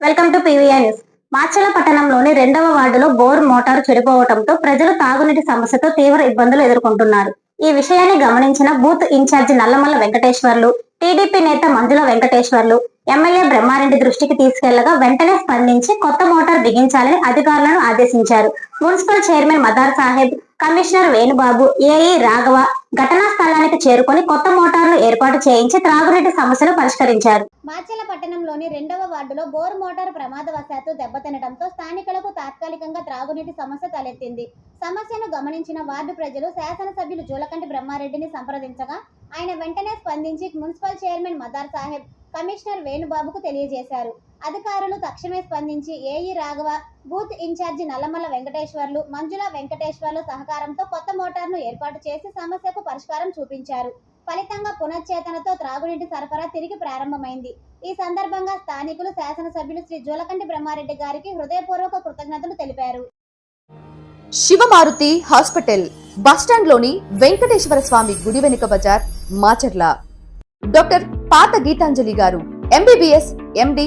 Welcome to P V I news. Machala పట్టణంలోని రెండవ వార్డులో బోర్ మోటారు చెడిపోవడంతో ప్రజలు తాగునీటి సమస్యతో తీవ్ర ఇబ్బందులు ఎదుర్కొంటున్నారు. ఈ విషయాన్ని గమనించిన booth incharge Nallamalla Venkateswarlu TDP నేత మంజుల వెంకటేశ్వర్లు ఎమ్మెల్యే బ్రహ్మారెడ్డి దృష్టికి తీసుకెళ్ళగా వెంటనే స్పందించి కొత్త మోటార్ బిగించాలని అధికారులను ఆదేశించారు. Municipal chairman Madar Saheb commissioner Venubabu AE Raghava ఘటనా స్థలానికి చేరుకొని కొత్త మోటార్లు ఏర్పాటు చేయించి త్రాగునీటి సమస్యను పరిష్కరించారు. మాచెల పట్టణంలోని రెండవ వార్డులో బోర్ మోటార్ ప్రమాదవశాత్తు దెబ్బతినడంతో స్థానికులకు తాత్కాలికంగా త్రాగునీటి సమస్య తలెత్తింది. సమస్యను గమనించిన వార్డు ప్రజలు శాసనసభ్యులు జూలకంటి బ్రహ్మారెడ్డిని సంప్రదించగా ఆయన వెంటనే స్పందించి municipal chairman Madar Saheb commissioner వేణుబాబుకు తెలియజేశారు. అధికారులు తక్షణమే స్పందించి AE Raghava booth incharge Nallamalla Venkateswarlu Manjula Venkateswarlu సహకారంతో కొత్త మోటార్ను ఏర్పాటు చేసి సమస్యకు పరిష్కారం చూపించారు. ఫలితంగా పునశ్చేతనతో త్రాగునీటి సరఫరా తిరిగి ప్రారంభమైంది. ఈ సందర్భంగా స్థానికులు శాసనసభ్యులు శ్రీ జూలకంటి బ్రహ్మారెడ్డి గారికి హృదయపూర్వక కృతజ్ఞతలు తెలిపారు. శివమారుతి హాస్పిటల్ బస్టాండ్లోని వెంకటేశ్వర స్వామి గుడి వెనుక బజార్ మాచర్ల. డాక్టర్ పాత గీతాంజలి గారు ఎంబీబీఎస్ ఎండి